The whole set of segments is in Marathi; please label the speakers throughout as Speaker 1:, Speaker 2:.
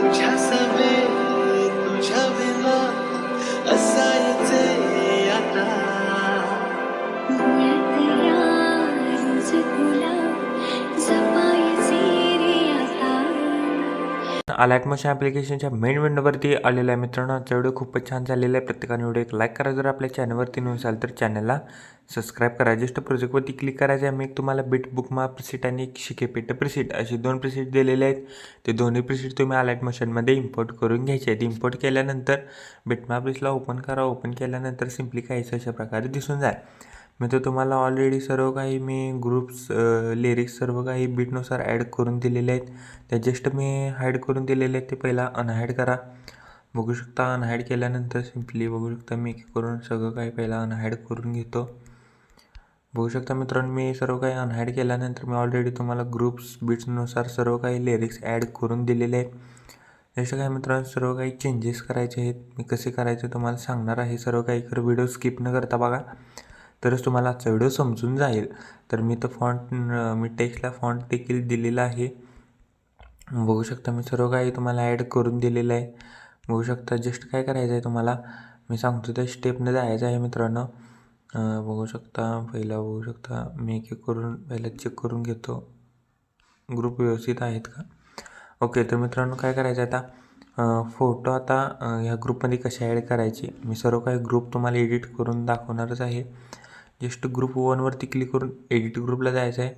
Speaker 1: तुझ्या सवे तुझ्या विना असायचे आता.
Speaker 2: ॲप्लिकेशनच्या मेन विंडोवरती आलेल्या मित्रांनो. आजचा व्हिडिओ खूपच छान झालेला आहे. प्रत्येकाने व्हिडिओ एक लाईक करा. जर आपल्या चॅनलवरती नसाल तर चॅनलला सबस्क्राईब करा. जस्ट प्रोजेक्टवरती क्लिक करायचं आहे मी एक तुम्हाला बिट बुक मा प्रिसिट आणि एक शिकेपेट प्रिसिट असे दोन प्रिसिट दिलेले आहेत. ते दोन्ही प्रिसिट तुम्ही अलॅट मशीनमध्ये इम्पोर्ट करून घ्यायचे आहेत. इम्पोर्ट केल्यानंतर बिटमा प्रिसला ओपन करा. ओपन केल्यानंतर सिम्पली काहीच अशा प्रकारे दिसून जाईल. मी तर तुम्हाला ऑलरेडी सर्व काही मी ग्रुप्स लिरिक्स सर्व काही बीटनुसार ॲड करून दिलेले आहेत. त्या जस्ट मी हाईड करून दिलेले आहेत. ते पहिला अनहाईड करा. बघू शकता अनहाईड केल्यानंतर सिम्पली बघू शकता मी एक करून सगळं काही पहिला अनहाईड करून घेतो. बघू शकता मित्रांनो मी सर्व काही अनहाईड केल्यानंतर मी ऑलरेडी तुम्हाला ग्रुप्स बीट्सनुसार सर्व काही लिरिक्स ॲड करून दिलेले आहेत. जसे काय मित्रांनो सर्व काही चेंजेस करायचे आहेत. मी कसे करायचे तुम्हाला सांगणार आहे. सर्व काही खरं व्हिडिओ स्किप न करता बघा. तरच तुम्हाला आजचा व्हिडिओ समजून जाईल. तर मी तर फॉन्ट मी टेक्स्टला फॉन्ट देखील दिलेला आहे. बघू शकता मी सर्व काही तुम्हाला ॲड करून दिलेलं आहे. बघू शकता जस्ट काय करायचं आहे तुम्हाला? मी सांगतो त्या स्टेपनं जायचं आहे मित्रांनो. बघू शकता पहिला बघू शकता. मी एक एक करून पहिला चेक करून घेतो. ग्रुप व्यवस्थित आहेत का? ओके तर मित्रांनो काय करायचं आहे आता फोटो आता ह्या ग्रुपमध्ये कसे ॲड करायचे? मी सर्व काही ग्रुप तुम्हाला एडिट करून दाखवणारच आहे. जस्ट ग्रुप वनवरती क्लिक करून एडिट ग्रुपला जायचं आहे.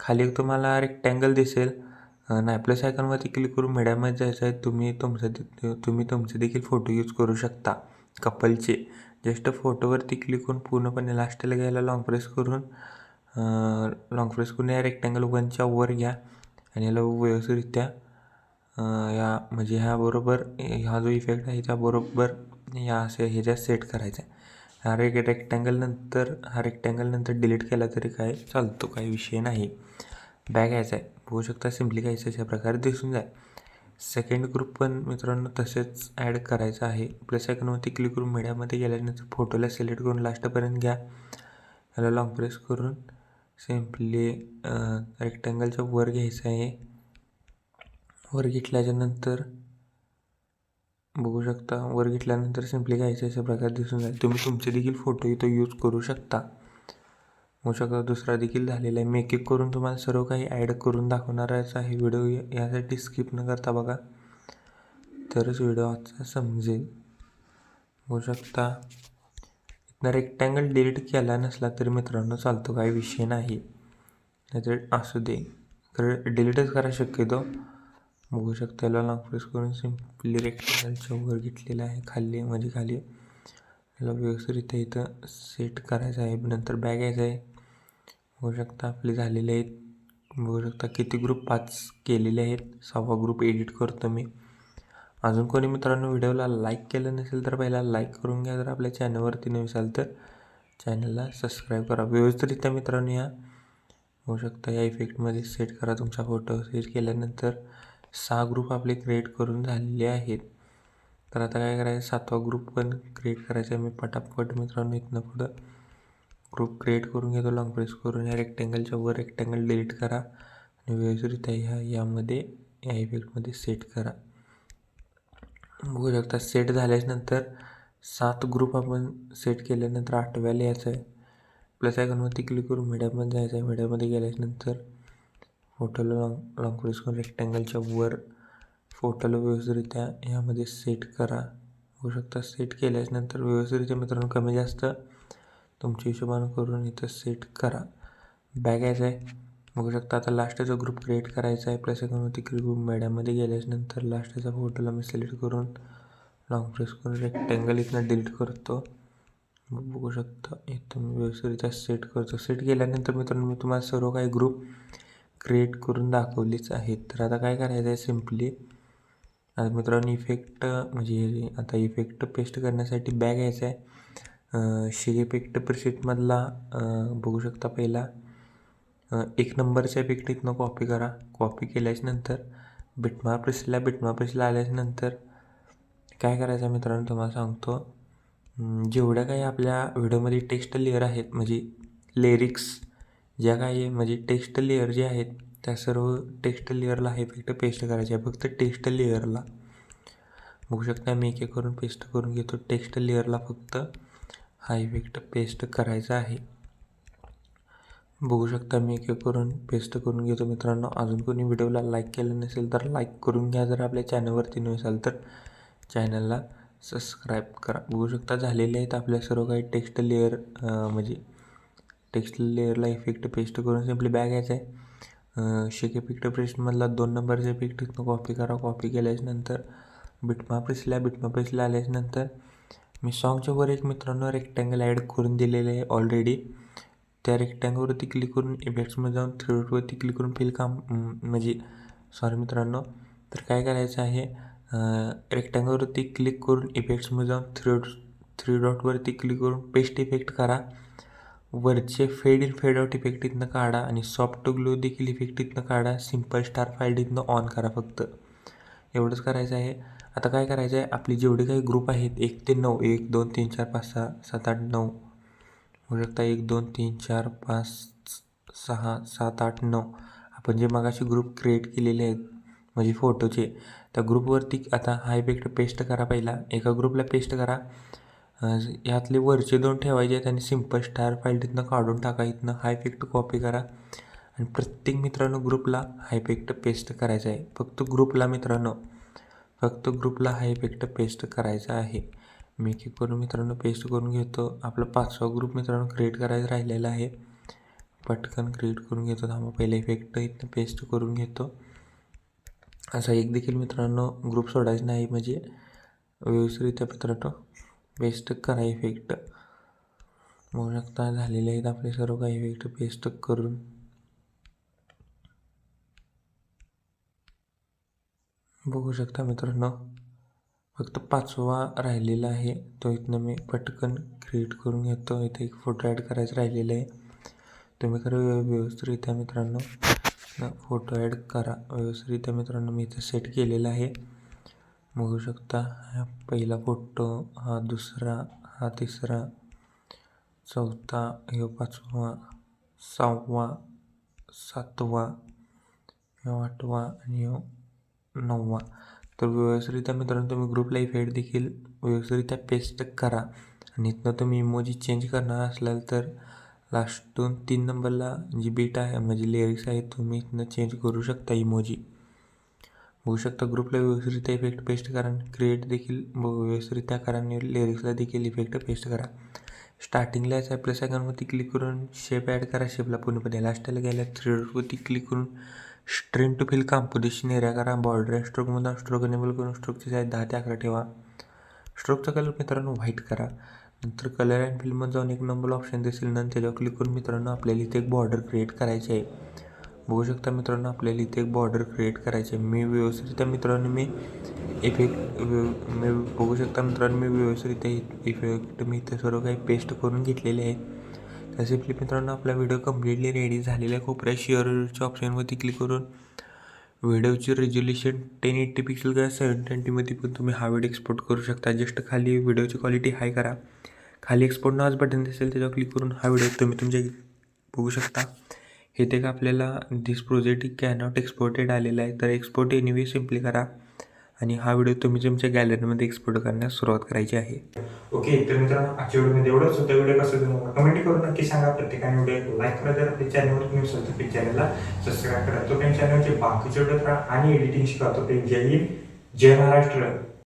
Speaker 2: खाली एक तुम्हाला रेक्टँगल दिसेल. नाही प्लस आयकॉनवरती क्लिक करून मीडियामध्ये जायचं आहे. तुम्ही तुमचं तुम्ही तुमचे देखील फोटो यूज करू शकता. कपलचे जस्ट फोटोवरती क्लिक करून पूर्णपणे लास्टला घ्यायला लॉंग प्रेस करून लॉंग प्रेस करून या रेक्टँगल वनच्या वर घ्या. आणि याला व्यवस्थितरित्या या म्हणजे ह्या बरोबर हा जो इफेक्ट आहे त्याबरोबर या असे ह्याच्यात सेट करायचा आहे. हा रेक रेक्टँगल नंतर हा रेक्टँगल नंतर डिलीट केला तरी काय चालतो काही विषय नाही. बॅग यायचा आहे. बघू शकता सिम्पली घ्यायचं अशा प्रकारे दिसून जाईल. सेकंड ग्रुप पण मित्रांनो तसेच ॲड करायचं आहे. प्लस आयकॉनवरती क्लिक करून मीडियामध्ये गेल्यानंतर फोटोला सिलेक्ट करून लास्टपर्यंत घ्या. याला लॉंग प्रेस करून सिम्पली रेक्टँगलच्या वर घ्यायचं आहे. वर घेतल्याच्यानंतर बघू शकता. वर घेतल्यानंतर सिम्पली घ्यायचं अशा प्रकारे दिसून जाईल तुम्ही तुमचे देखील फोटो इथं यूज करू शकता. होऊ शकता दुसरा देखील झालेला आहे. मी एक एक करून तुम्हाला सर्व काही ॲड करून दाखवणारच आहे. व्हिडिओ यासाठी स्किप न करता बघा. तरच व्हिडिओ आजचा समजेल. होऊ शकता. इथनं रेक्टँगल डिलीट केला नसला तरी मित्रांनो चालतो. काही विषय नाही. नाहीतर असू दे. तर डिलीटच करा शक्यतो. बघू शकता याला लॉंग प्रेस करून सिम्पली रेक्टँगलच्या वर घेतलेला आहे. खाली म्हणजे खाली. याला व्यवस्थितरित्या इथं सेट करायचं आहे. नंतर बॅग यायचं आहे. बघू शकता आपले झालेले आहेत. बघू शकता किती ग्रुप पाच केलेले आहेत. सहावा ग्रुप एडिट करतो मी. अजून कोणी मित्रांनो व्हिडिओला लाईक केलं नसेल तर पहिला लाईक करून घ्या. जर आपल्या चॅनलवरती नसाल तर चॅनलला सबस्क्राईब करा. व्यवस्थितरित्या मित्रांनो या. होऊ शकता या इफेक्टमध्ये सेट करा तुमचा फोटो सेट केल्यानंतर सहा ग्रुप आपले क्रिएट करून झालेले आहेत. तर आता काय करायचं? सातवा ग्रुप पण क्रिएट करायचा आहे. मी पटापट मित्रांनो इथनं पुढं. ग्रुप क्रिएट करून घेतो लॉंग प्रेस करून या रेक्टँगलच्या वर रेक्टँगल डिलीट करा. आणि व्यवस्थितरित्या ह्या यामध्ये या इफेक्टमध्ये सेट करा. बघू शकता सेट झाल्यानंतर सात ग्रुप आपण सेट केल्यानंतर आठव्याला यायचं आहे. प्लस आयकॉनवरती क्लिक करून मीडियामध्ये जायचं आहे. मीडियामध्ये गेल्यानंतर फोटोला लॉंग लॉंग प्रेस करून रेक्टँगलच्या वर फोटोला व्यवस्थितरित्या यामध्ये सेट करा. होऊ शकता सेट केल्यानंतर व्यवस्थितरित्या मित्रांनो कमी जास्त तुमच्या हिशोबानं करून इथं सेट करा. बॅग यायचं आहे बघू शकता आता लास्टचा ग्रुप क्रिएट करायचा आहे प्लस अकाउंटवरती ग्रुप मेड्यामध्ये गेल्याच्यानंतर नंतर लास्टचा फोटोला मी सिलेक्ट करून लॉंग प्रेस करून रेक्टँगल इथनं डिलीट करतो. बघू शकता इथं मी व्यवस्थितरित्या सेट करतो. सेट केल्यानंतर मित्रांनो मी तुम्हाला सर्व काही ग्रुप क्रिएट करून दाखवलीच आहेत. तर आता काय करायचं आहे सिम्पली आता मित्रांनो इफेक्ट म्हणजे आता इफेक्ट पेस्ट करण्यासाठी बॅग यायचं आहे शिग इफेक्ट प्रिसेटमधला बघू शकता पहिला. एक नंबरच्या इफेक्ट इथनं कॉपी करा. कॉपी केल्याच्यानंतर नंतर बिटमा प्रेसला बिटमा प्रेसला आल्याच्यानंतर नंतर काय करायचं मित्रांनो तुम्हाला सांगतो. जेवढ्या काही आपल्या व्हिडिओमध्ये टेक्स्ट लेअर आहेत म्हणजे लिरिक्स ज्या काही म्हणजे टेक्स्ट लेअर जे आहेत त्या सर्व टेक्स्ट लेअरला हे फक्त पेस्ट करायचे आहे. फक्त टेक्स्ट लेअरला. बघू शकता मी एक एक करून पेस्ट करून घेतो. टेक्स्ट लेअरला फक्त इफेक्ट पेस्ट करायचा आहे. बघू शकता मी एक एक करून पेस्ट करून घेतो मित्रांनो. अजून कोणी व्हिडिओला लाईक केलं नसेल तर लाईक करून घ्या. जर आपल्या चॅनलवरती नसाल तर चॅनलला सबस्क्राईब करा. बघू शकता झालेले आहेत आपल्या सर्व काही. टेक्स्ट लेअर म्हणजे टेक्स्ट लेअरला इफेक्ट पेस्ट करून सिम्पली बॅग यायचं आहे. शेक इफेक्ट प्रेसमधला दोन नंबरचा इफेक्ट. कॉपी करा. कॉपी केल्याच्यानंतर नंतर बिटमा प्रेसला बिटमा प्रेसला आल्याच्यानंतर नंतर मी सॉन्गच्या वर एक मित्रांनो रेक्टँगल ॲड करून दिलेले आहे ऑलरेडी त्या रेक्टँगलवरती क्लिक करून इफेक्ट्समध्ये जाऊन थ्री डॉटवरती क्लिक करून फिल काम म्हणजे सॉरी मित्रांनो. तर काय करायचं आहे रेक्टँगलवरती क्लिक करून इफेक्ट्समध्ये जाऊन थ्री थ्री डॉटवरती क्लिक करून पेस्ट इफेक्ट करा. वरचे fade in fade out effect इथनं काढा आणि सॉफ्ट ग्लो देखील इफेक्ट इथनं काढा. सिंपल स्टार फाईल इथनं ऑन करा फक्त. एवढंच करायचं आहे. आता काय करायचं आहे आपली जेवढे काही ग्रुप आहेत एक ते नऊ एक दोन तीन चार पाच सहा सात आठ नऊ. होऊ शकता एक दोन तीन चार पाच सहा सात आठ नऊ. आपण जे मगाशी ग्रुप क्रिएट केलेले आहेत म्हणजे फोटोचे त्या ग्रुपवरती आता हा इफेक्ट पेस्ट करा पहिला. एका ग्रुपला पेस्ट करा. यातले वरचे दोन ठेवायचे आहेत आणि सिंपल स्टार फाईल तिथनं काढून टाका इथनं हा इफेक्ट कॉपी करा. आणि प्रत्येक मित्रांनो ग्रुपला हा इफेक्ट पेस्ट करायचा आहे. फक्त ग्रुपला मित्रांनो. फक्त ग्रुपला हा इफेक्ट पेस्ट करायचा आहे. मी एक करून मित्रांनो पेस्ट करून घेतो. आपला पाचवा ग्रुप मित्रांनो क्रिएट करायचा राहिलेला आहे. पटकन क्रिएट करून घेतो. थांबा पहिला इफेक्ट इथनं पेस्ट करून घेतो. असा एक देखील मित्रांनो ग्रुप सोडायचा नाही म्हणजे व्यवस्थितरित्या मित्रांनो पेस्ट करा इफेक्ट बघू शकता झालेले आहेत आपले सर्व काही इफेक्ट पेस्ट करून. बघू शकता मित्रांनो. फक्त पाचवा राहिलेला आहे. तो इथनं मी पटकन क्रिएट करून घेतो. इथे एक फ़ोटो ॲड करायचा राहिलेला आहे. तुम्ही खरं व्यव- व्यवस्थितरित्या मित्रांनो फ़ोटो ॲड करा. व्यवस्थितरित्या मित्रांनो, मी इथं सेट केलेला आहे. बघू शकता, हा पहिला फ़ोटो हा दुसरा, हा तिसरा, चौथा, ह्यो पाचवा, सहावा, सातवा आठवा आणि नववा. तर व्यवस्थितरित्या मित्रांनो तुम्ही ग्रुपला इफेक्ट देखील व्यवस्थितरित्या पेस्ट करा. आणि इथनं तुम्ही इमोजी चेंज करणार असलाल तर लास्टून तीन नंबरला जी बीट आहे म्हणजे लिरिक्स आहे तुम्ही इथनं चेंज करू शकता इमोजी बघू शकता ग्रुपला व्यवस्थितरित्या इफेक्ट पेस्ट करा क्रिएट देखील ब- व्यवस्थितरित्या करा आणि लिरिक्सला देखील इफेक्ट पेस्ट करा. स्टार्टिंगला याचा प्लस आयकॉनवरती क्लिक करून शेप ॲड करा. शेपला पूर्णपणे लास्टला गेल्या थ्री डॉटवरती क्लिक करून stretch to fill composition area करा बॉर्डर स्ट्रोकमधून स्ट्रोक एनेबल करून स्ट्रोकची साईज दहा ते अकरा ठेवा. स्ट्रोकचा कलर मित्रांनो व्हाईट करा. नंतर कलर अँड फिल्डमध्ये जाऊन एक नंबर ऑप्शन दिसेल नंतर त्याच्यावर क्लिक करून मित्रांनो आपल्याला इथे एक बॉर्डर क्रिएट करायची आहे. बघू शकता मित्रांनो आपल्याला इथे एक बॉर्डर क्रिएट करायची आहे. मी व्यवस्थितरित्या मित्रांनो मी इफेक्ट मी बघू शकता मित्रांनो मी व्यवस्थितरित्या इफेक्ट मी इथे सर्व काही पेस्ट करून घेतलेले आहेत तर सिम्पली मित्रांनो आपला व्हिडिओ कम्प्लिटली रेडी झालेला आहे कोपऱ्या शेअरच्या ऑप्शनवरती क्लिक करून व्हिडिओचे रेझोल्युशन टेन एट्टी पिक्सल किंवा सेवन ट्वेंटीमध्ये पण तुम्ही हा व्हिडिओ एक्सपोर्ट करू शकता. जस्ट खाली व्हिडिओची क्वालिटी हाय करा. खाली एक्सपोर्ट नावाच बटन दिसेल त्याच्यावर क्लिक करून हा व्हिडिओ तुम्ही तुमच्या बघू शकता. हे ते का आपल्याला दिस प्रोजेक्ट कॅनॉट एक्सपोर्टेड आलेला आहे. तर एक्सपोर्ट एनिवे सिम्पली करा. आणि हा व्हिडिओ तुम्ही तुमच्या गॅलरीमध्ये एक्सपोर्ट करण्यास सुरुवात करायची आहे.
Speaker 3: ओके तर मित्रांनो आजच्या व्हिडिओमध्ये एवढंच. होतं व्हिडिओ कसं तुम्हाला कमेंट करून नक्की सांगा. प्रत्येकाने व्हिडिओ लाईक करा. जर आपल्या चॅनलवर तुम्ही असाल तर प्लीज चॅनलला सबस्क्राईब करा तो चॅनलचे बाकीचे व्हिडिओ आणि एडिटिंग शिकवतो ते जय हिंद जय महाराष्ट्र.